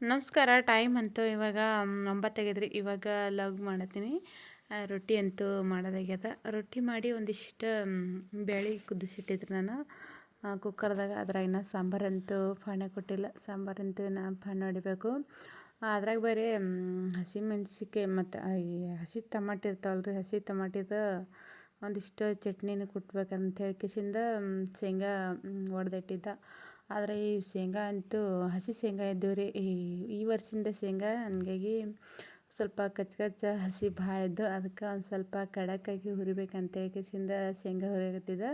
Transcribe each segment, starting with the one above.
ನಮಸ್ಕಾರ, ಟೈಮ್ ಅಂತೂ ಇವಾಗ ಒಂಬತ್ತಾಗಿದ್ರಿ ಇವಾಗ ಲಾಗ್ ಮಾಡತ್ತೀನಿ ರೊಟ್ಟಿ ಅಂತೂ ಮಾಡೋದಾಗ್ಯದ. ರೊಟ್ಟಿ ಮಾಡಿ ಒಂದಿಷ್ಟು ಬೇಳೆ ಕುದಿಸಿಟ್ಟಿದ್ರು ನಾನು. ಕುಕ್ಕರ್ದಾಗ ಅದ್ರಾಗ ಇನ್ನು ಸಾಂಬಾರಂತೂ ಫಾಣೆ ಕೊಟ್ಟಿಲ್ಲ. ಸಾಂಬಾರಂತೂ ನಾ ಫಾಣೆ ಹೊಡಿಬೇಕು. ಅದ್ರಾಗ ಬೇರೆ ಹಸಿ ಮೆಣಸಿಕೆ ಮತ್ತು ಈ ಹಸಿ ಇರ್ತಾವಲ್ಲ ರೀ ಹಸಿ ಟಮಾಟಿದ ಒಂದಿಷ್ಟು ಚಟ್ನಿನ ಕುಟ್ಬೇಕಂತ ಹೇಳ್ಕಿಸಿಂದ ಶೇಂಗಾ ಒಡೆದಿಟ್ಟಿದ್ದ. ಆದರೆ ಈ ಶೇಂಗಾ ಅಂತೂ ಹಸಿ ಶೇಂಗಾ ಇದ್ದವು ರೀ. ಈ ಈ ವರ್ಷದಿಂದ ಶೇಂಗಾ ಹಂಗಾಗಿ ಸ್ವಲ್ಪ ಕಚ್ಚ ಕಚ್ಚ ಹಸಿ ಭಾಳ ಇದ್ದು ಅದಕ್ಕೆ ಒಂದು ಸ್ವಲ್ಪ ಖಡಕ್ಕಾಗಿ ಹುರಿಬೇಕಂತ ಹೇಳ್ಕಿಸಿಂದ ಶೇಂಗಾ ಹುರಿಯಕತ್ತಿದ್ದೆ.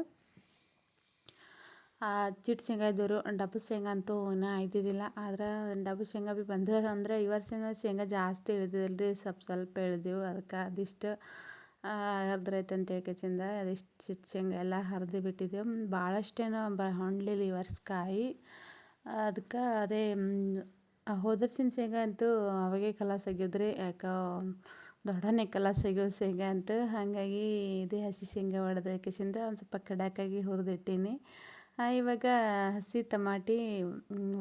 ಚಿಟ್ ಶೇಂಗಾ ಇದ್ದವರು ಡಬ್ಬು ಶೇಂಗಾ ಅಂತೂ ಇನ್ನೂ ಆಯ್ತಿದ್ದಿಲ್ಲ ಆದ್ರೆ ಡಬ್ಬು ಶೇಂಗಾ ಭೀ ಬಂದದ ಅಂದ್ರೆ ಈ ವರ್ಷ ಶೇಂಗಾ ಜಾಸ್ತಿ ಇಳಿದಿಲ್ಲ ರೀ ಸ್ವಲ್ಪ ಸ್ವಲ್ಪ ಇಳಿದೆವು ಅದಕ್ಕೆ ಅದಿಷ್ಟು ಹರಿದ್ರೈತೆ ಕೆಚಿಂದ ಅದೆಷ್ಟು ಅದಿಷ್ಟು ಚಿಟ್ಟು ಶೇಂಗಾ ಎಲ್ಲ ಹರಿದು ಬಿಟ್ಟಿದ್ದೆ. ಭಾಳಷ್ಟೇನು ಬ ಹೊಂಡ್ಲಿಲ್ಲ ಈ ವರ್ಷ ಕಾಯಿ ಅದಕ್ಕೆ ಅದೇ ಹೋದರ್ಸಿನ ಶೇಂಗಾ ಅಂತೂ ಅವಾಗೆ ಕಲ ಆಗ್ಯದ್ರಿ ಯಾಕೆ ದೊಡ್ಡನೇ ಕಲ ಆಗ್ಯವ ಶೇಂಗಾ ಅಂತ. ಹಾಗಾಗಿ ಇದೇ ಹಸಿ ಶೇಂಗಾ ಹೊಡೆದಕ್ಕಿಂದ ಒಂದು ಸ್ವಲ್ಪ ಕಡಾಕಾಗಿ ಹುರಿದಿಟ್ಟೀನಿ. ಇವಾಗ ಹಸಿ ಟಮಾಟಿ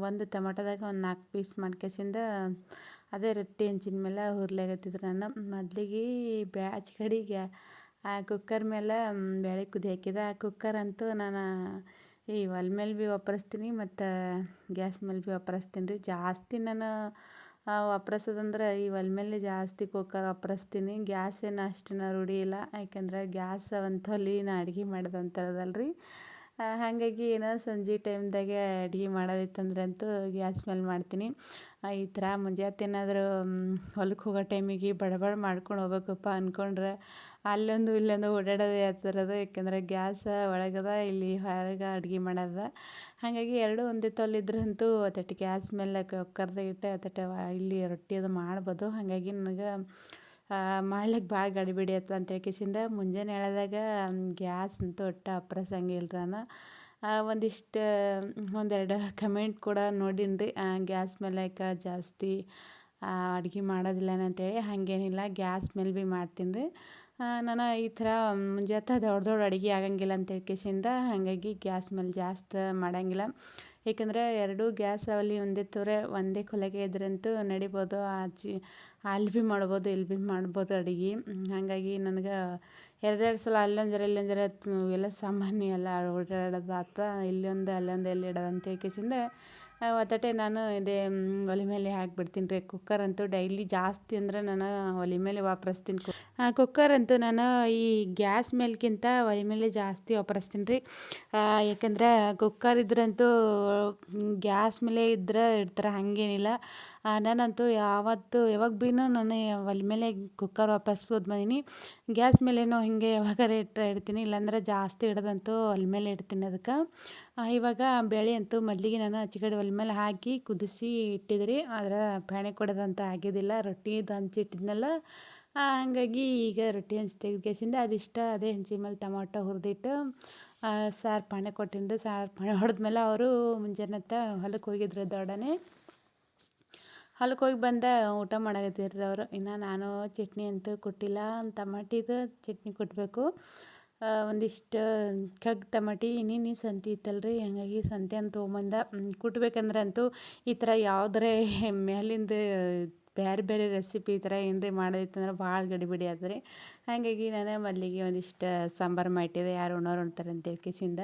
ಒಂದು ಟಮಾಟದಾಗ ಒಂದು ನಾಲ್ಕು ಪೀಸ್ ಮಾಡ್ಕೆಸಿಂದ ಅದೇ ರೊಟ್ಟಿ ಹೆಂಚಿನ ಮೇಲೆ ಹುರ್ಲಾಗತ್ತಿದ್ರು ನಾನು ಮೊದ್ಲಿಗೆ ಬ್ಯಾಚ್ ಕಡೆಗೆ ಆ ಕುಕ್ಕರ್ ಮೇಲೆ ಬೇಳೆ ಕುದಿ ಹಾಕಿದೆ. ಆ ಕುಕ್ಕರ್ ಅಂತೂ ನಾನು ಈ ಒಲೆ ಮೇಲೆ ಭೀ ವಾಪರಿಸ್ತೀನಿ ಮತ್ತು ಗ್ಯಾಸ್ ಮೇಲೆ ಭೀ ವಾಪರಿಸ್ತೀನಿ ರೀ. ಜಾಸ್ತಿ ನಾನು ವಾಪರಿಸೋದಂದ್ರೆ ಈ ಒಲೆ ಮೇಲೆ ಜಾಸ್ತಿ ಕುಕ್ಕರ್ ವಾಪರಿಸ್ತೀನಿ. ಗ್ಯಾಸ್ ಏನು ಅಷ್ಟು ರೂಢಿ ಇಲ್ಲ. ಯಾಕೆಂದ್ರೆ ಗ್ಯಾಸ್ ಒಂದು ನಾ ಅಡ್ಗೆ ಮಾಡೋದಂತದಲ್ಲ ರೀ ಹಾಗಾಗಿ ಏನೋ ಸಂಜೆ ಟೈಮ್ದಾಗೆ ಅಡುಗೆ ಮಾಡೋದಿತ್ತಂದ್ರೆ ಅಂತೂ ಗ್ಯಾಸ್ ಮೇಲೆ ಮಾಡ್ತೀನಿ. ಈ ಥರ ಮುಂಜಾನೆ ಏನಾದರೂ ಹೊಲಕ್ಕೆ ಹೋಗೋ ಟೈಮಿಗೆ ಬಡಬಡ ಬಡ ಮಾಡ್ಕೊಂಡು ಹೋಗ್ಬೇಕಪ್ಪ ಅಂದ್ಕೊಂಡ್ರೆ ಅಲ್ಲೊಂದು ಇಲ್ಲೊಂದು ಓಡಾಡೋದು ಯಾವ ಥರದ್ದು. ಯಾಕೆಂದರೆ ಗ್ಯಾಸ ಒಳಗದ ಇಲ್ಲಿ ಹೊರಗೆ ಅಡ್ಗೆ ಮಾಡೋದ. ಹಾಗಾಗಿ ಎರಡೂ ಒಂದೇ ಅಂತೂ ಅತಟ್ ಗ್ಯಾಸ್ ಮೇಲೆ ಕುಕ್ಕರ್ದಾಗ ಇಟ್ಟು ಅತಟ ಇಲ್ಲಿ ರೊಟ್ಟಿ ಅದು ಮಾಡ್ಬೋದು. ಹಾಗಾಗಿ ನನಗೆ ಮಾಡ್ಲಿಕ್ಕೆ ಭಾಳ ಗಡಿಬಿಡಿ ಆಯ್ತದ ಅಂತ ಹೇಳ್ಕಿಸಿಂದ ಮುಂಜಾನೆ ಹೇಳಿದಾಗ ಗ್ಯಾಸ್ ಅಂತೂ ಒಟ್ಟು ಅಪ್ರಸಂಗಿಲ್ಲ ಒಂದಿಷ್ಟು, ಒಂದೆರಡು ಕಮೆಂಟ್ ಕೂಡ ನೋಡೀನಿ ರೀ ಗ್ಯಾಸ್ ಮೇಲೆ ಜಾಸ್ತಿ ಅಡುಗೆ ಮಾಡೋದಿಲ್ಲ ಅಂತೇಳಿ. ಹಾಗೇನಿಲ್ಲ, ಗ್ಯಾಸ್ ಮೇಲೆ ಭೀ ಮಾಡ್ತೀನಿ ರೀ ನಾನು ಈ ಥರ ಮುಂಜಾತ ದೊಡ್ಡ ದೊಡ್ಡ ಅಡುಗೆ ಆಗಂಗಿಲ್ಲ ಅಂತ ಹೇಳ್ಕೇಶಿಂದ ಹಾಗಾಗಿ ಗ್ಯಾಸ್ ಮೇಲೆ ಜಾಸ್ತಿ ಮಾಡಂಗಿಲ್ಲ. ಏಕೆಂದರೆ ಎರಡೂ ಗ್ಯಾಸ್ ಅವಲಿ ಒಂದೇ ತೋರೆ, ಒಂದೇ ಕೊಲೆಗೆ ಇದ್ರಂತೂ ನಡಿಬೋದು. ಆಚೆ ಅಲ್ಲಿ ಭೀ ಮಾಡ್ಬೋದು ಇಲ್ಲಿ ಭೀ ಮಾಡ್ಬೋದು ಅಡುಗೆ. ಹಾಗಾಗಿ ನನಗೆ ಎರಡೆರಡು ಸಲ ಅಲ್ಲೊಂದು ಜರ ಇಲ್ಲೊಂದು ಜರ ಎಲ್ಲ ಸಾಮಾನ್ಯ ಎಲ್ಲ ಓಡಾಡೋದು ಆತ, ಇಲ್ಲೊಂದು ಅಲ್ಲೊಂದು ಎಲ್ಲಿ ಇಡೋದು ಅಂತ ಒತ್ತಟೆ ನಾನು ಇದೇ ಒಲೆ ಮೇಲೆ ಹಾಕ್ಬಿಡ್ತೀನಿ ರೀ. ಕುಕ್ಕರ್ ಅಂತೂ ಡೈಲಿ ಜಾಸ್ತಿ ಅಂದರೆ ನಾನು ಒಲೆ ಮೇಲೆ ವಾಪರಿಸ್ತೀನಿ ಕುಕ್ಕರ್ ಅಂತೂ ನಾನು ಈ ಗ್ಯಾಸ್ ಮೇಲ್ಕಿಂತ ಒಲೆ ಮೇಲೆ ಜಾಸ್ತಿ ವಾಪರಿಸ್ತೀನಿ ರೀ. ಯಾಕಂದರೆ ಕುಕ್ಕರ್ ಇದ್ರಂತೂ ಗ್ಯಾಸ್ ಮೇಲೆ ಇದ್ರೆ ಇಡ್ತಾರೆ, ಹಾಗೇನಿಲ್ಲ. ನಾನಂತೂ ಯಾವತ್ತು ಯಾವಾಗ ಭೀ ನಾನು ಒಲೆ ಮೇಲೆ ಕುಕ್ಕರ್ ವಾಪಸ್ ಬಂದೀನಿ ಗ್ಯಾಸ್ ಮೇಲೇನೋ ಹಿಂಗೆ ಯಾವಾಗ ಇಟ್ಟರೆ ಇಡ್ತೀನಿ, ಇಲ್ಲಾಂದ್ರೆ ಜಾಸ್ತಿ ಇಡೋದಂತೂ ಒಲೆ ಮೇಲೆ ಇಡ್ತೀನಿ ಅದಕ್ಕೆ ಇವಾಗ ಬೇಳೆ ಅಂತೂ ಮೊದಲಿಗೆ ನಾನು ಕಡೆ ಒಲೆ ಮೇಲೆ ಹಾಕಿ ಕುದಿಸಿ ಇಟ್ಟಿದ್ರಿ, ಆದರೆ ಪಾಣೆ ಕೊಡೋದಂತ ಆಗಿದ್ದಿಲ್ಲ, ರೊಟ್ಟಿ ಹಂಚಿಟ್ಟಿದ್ನಲ್ಲ. ಹಾಗಾಗಿ ಈಗ ರೊಟ್ಟಿ ಹಂಚಿ ಗ್ಯಾಸಿಂದ ಅದಿಷ್ಟ ಅದೇ ಹಂಚಿ ಮೇಲೆ ಟೊಮಾಟೊ ಹುರಿದಿಟ್ಟು ಸಾರು ಪಾಣೆ ಕೊಟ್ಟಿಂದು ಸಾರು ಪಾಣೆ ಹೊಡೆದ್ಮೇಲೆ ಅವರು ಮುಂಜಾನೆ ಹೊಲಕ್ಕೆ ಹೋಗಿದ್ರು ದೊಡ್ಡನೆ. ಹೊಲಕ್ಕೆ ಹೋಗಿ ಬಂದೆ, ಊಟ ಮಾಡಕತ್ತಿದ್ರು ಅವರು. ಇನ್ನು ನಾನು ಚಟ್ನಿ ಅಂತೂ ಕೊಟ್ಟಿಲ್ಲ ಟಮಾಟಿದು ಚಟ್ನಿ ಕೊಟ್ಟಬೇಕು ಒಂದಿಷ್ಟು ಕಗ್ ಟಮಾಟಿ ಇನ್ನೇನು ಸಂತೆ ಇತ್ತಲ್ರಿ, ಹಾಗಾಗಿ ಸಂತೆ ಅಂತ ತೊಗೊಂಬಂದ. ಕುಟ್ಬೇಕಂದ್ರೆ ಅಂತೂ ಈ ಥರ ಯಾವುದರೇ ಮೇಲಿಂದ ಬೇರೆ ಬೇರೆ ರೆಸಿಪಿ ಈ ಥರ ಏನ್ರಿ ಮಾಡೋದಿತ್ತಂದ್ರೆ ಭಾಳ ಗಡಿಬಿಡಿ ಆದ್ರೆ. ಹಾಗಾಗಿ ನಾನು ಮಲ್ಲಿಗೆ ಒಂದಿಷ್ಟು ಸಾಂಬಾರು ಮಾಡಿದೆ ಯಾರು ಉಣ್ಣೋರು ಉಣ್ತಾರೆ ಅಂತ ಕಿಸಿಂದ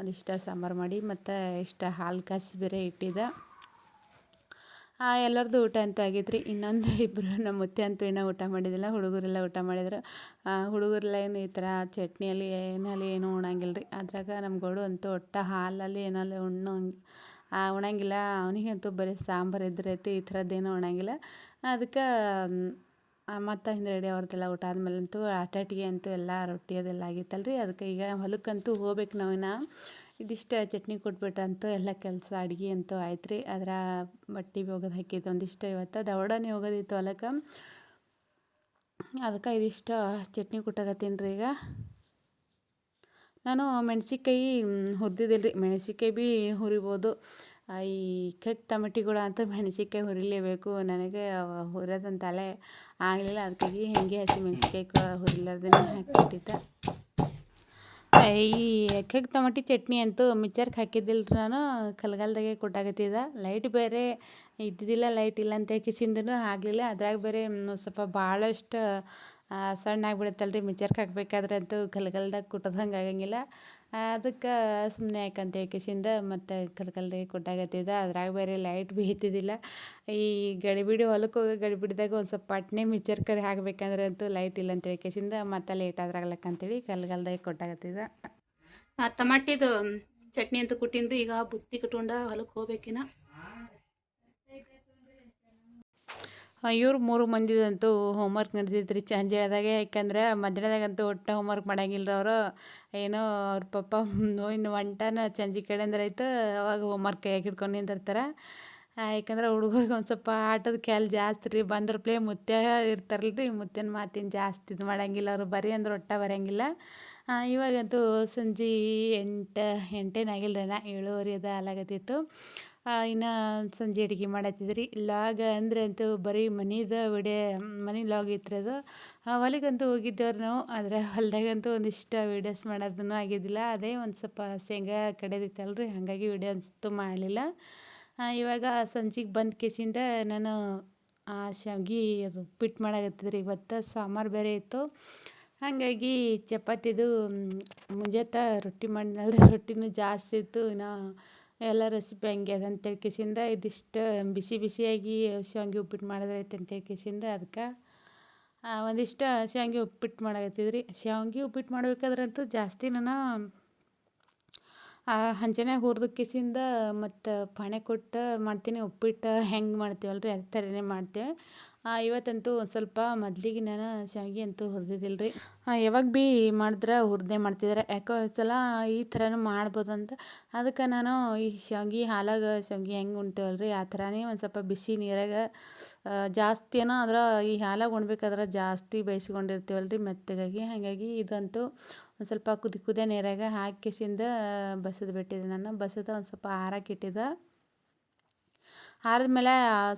ಒಂದಿಷ್ಟು ಸಾಂಬಾರು ಮಾಡಿ ಮತ್ತು ಇಷ್ಟು ಹಾಲು ಕಾಸಿ ಬೇರೆ ಇಟ್ಟಿದ್ದೆ. ಎಲ್ಲರದ್ದು ಊಟ ಅಂತೂ ಆಗಿದ್ರಿ. ಇನ್ನೊಂದು ಇಬ್ಬರು ನಮ್ಮ ಮುತ್ತೆ ಅಂತೂ ಇನ್ನೂ ಊಟ ಮಾಡಿದ್ದಿಲ್ಲ ಹುಡುಗರೆಲ್ಲ ಊಟ ಮಾಡಿದ್ರು. ಹುಡುಗರೆಲ್ಲ ಏನು ಈ ಥರ ಚಟ್ನಿಯಲ್ಲಿ ಏನಲ್ಲಿ ಏನು ಉಣಂಗಿಲ್ಲ ಅದ್ರಾಗ ನಮ್ಮ ಗೋಡು ಅಂತೂ ಒಟ್ಟು ಹಾಲಲ್ಲಿ ಏನಲ್ಲಿ ಉಣ್ಣು ಉಣಂಗಿಲ್ಲ. ಅವನಿಗಂತೂ ಬರೀ ಸಾಂಬಾರು ಇದ್ರೈತಿ ಈ ಥರದ್ದೇನೂ ಉಣಂಗಿಲ್ಲ. ಅದಕ್ಕೆ ಮತ್ತು ರೆಡಿ ಅವ್ರದ್ದೆಲ್ಲ ಊಟ ಆದಮೇಲಂತೂ ಆಟಾಟಿಗೆ ಅಂತೂ ಎಲ್ಲ ರೊಟ್ಟಿ ಅದೆಲ್ಲ ಆಗಿತ್ತಲ್ಲ ರೀ ಅದಕ್ಕೆ ಈಗ ಹೊಲಕ್ಕಂತೂ ಹೋಗ್ಬೇಕು ನಾವು ಇನ್ನು ಇದಿಷ್ಟು ಚಟ್ನಿ ಕೊಟ್ಬಿಟ್ಟಂತೂ ಎಲ್ಲ ಕೆಲಸ ಅಡುಗೆ ಅಂತೂ ಆಯ್ತು ರೀ. ಅದರ ಬಟ್ಟೆ ಒಗದು ಹಾಕಿದ್ದು ಒಂದಿಷ್ಟು ಇವತ್ತು. ದವಡನೆ ಹೋಗೋದಿತ್ತು ಹೊಲಕ್ಕೆ. ಅದಕ್ಕೆ ಇದಿಷ್ಟು ಚಟ್ನಿ ಕೊಟ್ಟಾಗತ್ತೀನಿ ರೀ ಈಗ. ನಾನು ಮೆಣಸಿನ್ಕಾಯಿ ಹುರಿದಿದ್ದಿಲ್ಲ ರೀ ಮೆಣಸಿನ್ಕಾಯಿ ಭೀ ಹುರಿಬೋದು. ಈ ಕೆಕ್ ಟಮಟಿಗಳು ಅಂತೂ ಮೆಣಸಿನ್ಕಾಯಿ ಹುರಿಲೇಬೇಕು. ನನಗೆ ಹುರಿಯೋದಂತಲೇ ತಲೆ ಆಗಲಿಲ್ಲ. ಅದಕ್ಕಾಗಿ ಹೀಗೆ ಹಸಿ ಮೆಣ್ಸಿನ್ಕಾಯಿ ಹುರಿಲಾರ್ದೇ ಹಾಕಿಬಿಟ್ಟಿದ್ದೆ. ಈ ಎಕ್ಕಗೆ ಟಮಾಟಿ ಚಟ್ನಿ ಅಂತೂ ಮಿಚ್ಚರ್ಗೆ ಹಾಕಿದ್ದಿಲ್ಲ ರೀ ನಾನು. ಕಲ್ಗಾಲ್ದಾಗೆ ಕೊಟ್ಟಾಗತ್ತಿದ ಲೈಟ್ ಬೇರೆ ಇದ್ದಿದ್ದಿಲ್ಲ ಲೈಟ್ ಇಲ್ಲ ಅಂತ ಕಿಸಿಂದನೂ ಆಗಲಿಲ್ಲ. ಅದ್ರಾಗ ಬೇರೆ ಸ್ವಲ್ಪ ಭಾಳಷ್ಟು ಸಣ್ಣ ಆಗಿಬಿಡುತ್ತಲ್ರಿ ಮಿಚ್ಚರ್ಗೆ ಹಾಕ್ಬೇಕಾದ್ರೆ ಅಂತೂ ಕಲ್ಗಲ್ದಾಗ ಕುಟ್ಟದಂಗೆ ಆಗಂಗಿಲ್ಲ. ಅದಕ್ಕೆ ಸುಮ್ಮನೆ ಯಾಕಂತ ಕಿಸಿಂದ ಮತ್ತು ಕಲ್ಗಲ್ದಾಗೆ ಕೊಟ್ಟಾಗತ್ತಿದ್ದ. ಅದ್ರಾಗ ಬೇರೆ ಲೈಟ್ ಭೀ ಇದ್ದಿದ್ದಿಲ್ಲ ಈ ಗಡಿಬಿಡಿ ಹೊಲಕ್ಕೆ ಹೋಗಿ ಗಡಿಬಿಡಿದಾಗ ಒಂದು ಸ್ವಲ್ಪ ಪಟ್ನೆ ಮಿಚ್ಚರ್ ಕರೆ ಹಾಕ್ಬೇಕಂದ್ರೆ ಅಂತೂ ಲೈಟ್ ಇಲ್ಲ ಅಂತ ಕಿಸಿಂದ ಮತ್ತೆ ಲೇಟ್ ಆದ್ರಾಗ್ಲಕ್ಕ ಅಂತೇಳಿ ಕಲ್ಗಲ್ದಾಗೆ ಕೊಟ್ಟಾಗತ್ತಿದ್ದ. ಟಮಾಟಿದು ಚಟ್ನಿ ಅಂತ ಕೊಟ್ಟಿಂದು ಈಗ ಬುತ್ತಿ ಕಟ್ಕೊಂಡ ಹೊಲಕ್ಕೆ ಹೋಗ್ಬೇಕಿನ. ಇವ್ರು ಮೂರು ಮಂದಿದಂತೂ ಹೋಮ್ವರ್ಕ್ ನಡೆದಿತ್ತು ರೀ ಸಂಜೆದಾಗೆ ಯಾಕಂದ್ರೆ ಮಧ್ಯಾಹ್ನದಾಗಂತೂ ಒಟ್ಟು ಹೋಮ್ವರ್ಕ್ ಮಾಡಂಗಿಲ್ಲ ಅವರು. ಏನೋ ಅವ್ರ ಪಪ್ಪ ಇನ್ನು ಒಂಟನ ಸಂಜೆ ಕಡೆಂದ್ರೆ ಆಯ್ತು ಅವಾಗ ಹೋಮ್ವರ್ಕ್ ಕೈಯಾಗಿ ಹಿಡ್ಕೊಂಡು ನಿಂತಿರ್ತಾರೆ. ಯಾಕಂದ್ರೆ ಹುಡುಗರಿಗೆ ಒಂದು ಸ್ವಲ್ಪ ಆಟದ ಕ್ಯಾಲ್ ಜಾಸ್ತಿ ರೀ. ಬಂದ್ರ ಪ್ಲೇ ಮುತ್ಯ ಇರ್ತಾರಲ್ಲ ರೀ ಮುತ್ಯನ ಮಾತಿನ ಜಾಸ್ತಿ ಇದು ಮಾಡಂಗಿಲ್ಲ ಅವರು. ಬರೀ ಅಂದ್ರೆ ಒಟ್ಟ ಬರೋಂಗಿಲ್ಲ. ಇವಾಗಂತೂ ಸಂಜೆ ಎಂಟು ಎಂಟೇನಾಗಿಲ್ಲ ರೀ ನಾ ಏಳುವರೆ ಅದು ಆಲಾಗತ್ತಿತ್ತು ಇನ್ನು ಸಂಜೆ ಅಡುಗೆ ಮಾಡತ್ತಿದ್ರಿ. ಲಾಗ ಅಂದ್ರೆ ಅಂತೂ ಬರೀ ಮನಿದ ವಿಡಿಯೋ ಮನೆ ಲಾಗ್ ಇತ್ತು ಅದು. ಹೊಲಿಗಂತೂ ಹೋಗಿದ್ದೇವ್ರಿ ನಾವು, ಆದರೆ ಹೊಲದಾಗಂತೂ ಒಂದಿಷ್ಟು ವೀಡಿಯೋಸ್ ಮಾಡೋದನ್ನು ಆಗಿದ್ದಿಲ್ಲ. ಅದೇ ಒಂದು ಸ್ವಲ್ಪ ಶೇಂಗಾ ಕಡೆದಿತ್ತಲ್ಲ ರೀ ಹಾಗಾಗಿ ವಿಡಿಯೋ ಅಂತೂ ಮಾಡಲಿಲ್ಲ. ಇವಾಗ ಸಂಜೆಗೆ ಬಂದ ಕೇಸಿಂದ ನಾನು, ಆ, ಶಾವ್ಗೆ ಅದು ಉಪ್ಪಿಟ್ಟು ಮಾಡಾಕತ್ತಿದ್ರಿ. ಇವತ್ತು ಸಾಂಬಾರು ಬೇರೆ ಇತ್ತು. ಹಾಗಾಗಿ ಚಪಾತಿದು ಮುಂಜಾತ ರೊಟ್ಟಿ ಮಾಡಿದ್ನಲ್ರಿ ರೊಟ್ಟಿನೂ ಜಾಸ್ತಿ ಇತ್ತು. ಇನ್ನು ಎಲ್ಲ ರೆಸಿಪಿ ಹಂಗೆ ಅದ ಅಂತೇಳಿ ಕಿಸಿಂದ ಇದಿಷ್ಟು ಬಿಸಿ ಬಿಸಿಯಾಗಿ ಶಾವಿಗೆ ಉಪ್ಪಿಟ್ಟು ಮಾಡೋದೈತೆ ಅಂತೇಳಿ ಕಿಸಿಂದ ಅದಕ್ಕೆ ಒಂದಿಷ್ಟು ಶಾವಿಗೆ ಉಪ್ಪಿಟ್ಟು ಮಾಡಕತ್ತಿದ್ರಿ. ಶಾವಿಗೆ ಉಪ್ಪಿಟ್ಟು ಮಾಡ್ಬೇಕಾದ್ರಂತೂ ಜಾಸ್ತಿ ನಾನು ಹಂಚನ್ಯಾಗ ಹುರ್ದು ಕಿಸಿಂದ ಮತ್ತು ಪಾಣೆ ಕೊಟ್ಟು ಮಾಡ್ತೀನಿ, ಉಪ್ಪಿಟ್ಟು ಹೆಂಗೆ ಮಾಡ್ತೀವಲ್ಲ ರೀ ಅದೇ ಥರನೇ ಮಾಡ್ತೇವೆ. ಇವತ್ತಂತೂ ಒಂದು ಸ್ವಲ್ಪ ಮೊದ್ಲಿಗೆ ನಾನು ಶಾವ್ಗೆ ಅಂತೂ ಹುರಿದಿದ್ದಿಲ್ಲ ರೀ ಯಾವಾಗ ಭೀ ಮಾಡಿದ್ರೆ ಹುರಿದೇ ಮಾಡ್ತಿದ್ದಾರೆ ಯಾಕೋ ಸಲ ಈ ಥರನೂ ಮಾಡ್ಬೋದಂತ. ಅದಕ್ಕೆ ನಾನು ಈ ಶಾವ್ಗೆ ಹಾಲಾಗ ಶಾವ್ಗೆ ಹೆಂಗೆ ಉಣ್ತೇವಲ್ಲ ರೀ ಆ ಥರನೇ ಒಂದು ಸ್ವಲ್ಪ ಬಿಸಿ ನೀರಾಗ ಜಾಸ್ತಿ ಏನೋ ಅದರ ಈ ಹಾಲಾಗ ಉಣ್ಬೇಕಾದ್ರೆ ಜಾಸ್ತಿ ಬೇಯಿಸ್ಕೊಂಡಿರ್ತೀವಲ್ಲ ರೀ ಮೆತ್ತಗಾಗಿ. ಹಾಗಾಗಿ ಇದಂತೂ ಒಂದು ಸ್ವಲ್ಪ ಕುದಿ ಕುದೇ ನೀರಾಗ ಹಾಕಿಸಿಂದ ಕಿಸಿಂದ ಬಸದು ಬಿಟ್ಟಿದ್ದೆ ನಾನು. ಬಸದ ಒಂದು ಸ್ವಲ್ಪ ಆರಕ್ಕೆ ಇಟ್ಟಿದ್ದೆ. ಆರಿದ್ಮೇಲೆ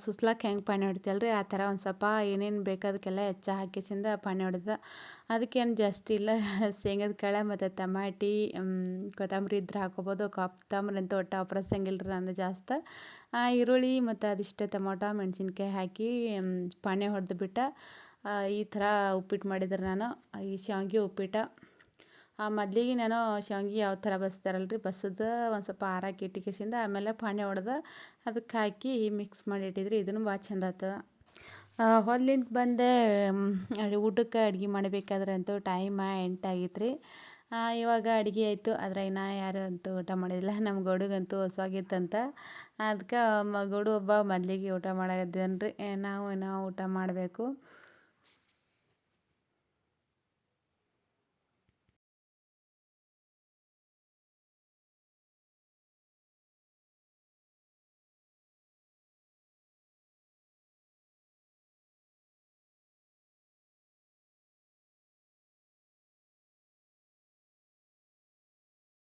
ಸುಸ್ಲಾಕ್ ಹೆಂಗೆ ಪಾಣಿ ಹೊಡಿತೀವಲ್ಲ ರೀ ಆ ಥರ ಒಂದು ಸ್ವಲ್ಪ ಏನೇನು ಬೇಕು ಅದಕ್ಕೆಲ್ಲ ಹೆಚ್ಚ ಹಾಕಿಸಿಂದ ಪಾಣಿ ಹೊಡೆದ. ಅದಕ್ಕೇನು ಜಾಸ್ತಿ ಇಲ್ಲ. ಶೇಂಗದ ಕಾಳು ಮತ್ತು ಟಮಾಟಿ ಕೊತ್ತಂಬರಿ ಇದ್ರೆ ಹಾಕೋಬೋದು. ಕೊತ್ತಂಬರಿ ಅಂತ ಒಟ್ಟು ಅಪ್ರಸಂಗಿಲ್ಲ ರೀ ನಾನು ಜಾಸ್ತಿ. ಈರುಳ್ಳಿ ಮತ್ತು ಅದಿಷ್ಟು ಟೊಮೊಟೊ, ಮೆಣಸಿನ್ಕಾಯಿ ಹಾಕಿ ಪಾಣಿ ಹೊಡೆದು ಬಿಟ್ಟು ಈ ಥರ ಉಪ್ಪಿಟ್ಟು ಮಾಡಿದ್ರೆ ನಾನು. ಈ ಶಾವಿಗೆ ಉಪ್ಪಿಟ್ಟು. ಮೊದಲಿಗೆ ನಾನು ಶಾವ್ಗೆ ಯಾವ ಥರ ಬಸ್ತಾರಲ್ಲ ರೀ ಒಂದು ಸ್ವಲ್ಪ ಆರಾಕಿ ಇಟ್ಟಿಕೆಸಿಂದ ಆಮೇಲೆ ಫಾಣೆ ಹೊಡೆದು ಅದಕ್ಕೆ ಹಾಕಿ ಮಿಕ್ಸ್ ಮಾಡಿ ಇಟ್ಟಿದ್ರಿ, ಇದನ್ನು ಭಾಳ ಚಂದ ಆಗ್ತದೆ ಹೊಲ್ಲಿಂದ ಬಂದೆ ಊಟಕ್ಕೆ ಅಡ್ಗೆ ಮಾಡಬೇಕಾದ್ರೆ ಅಂತೂ ಟೈಮ ಎಂಟಾಗಿತ್ತು ರೀ ಇವಾಗ ಅಡುಗೆ ಆಯಿತು ಅದ್ರಾಗ ನಾ ಯಾರು ಅಂತೂ ಊಟ ಮಾಡಿದಿಲ್ಲ ನಮ್ಮ ಗೌಡಗಂತೂ ಹೊಸವಾಗಿತ್ತಂತ ಅದಕ್ಕೆ ಮ, ಗೌಡು ಒಬ್ಬ ಮೊದಲಿಗೆ ಊಟ ಮಾಡಿದ್ದೇನೆ ರೀ ನಾವು ಇನ್ನೂ ಊಟ ಮಾಡಬೇಕು.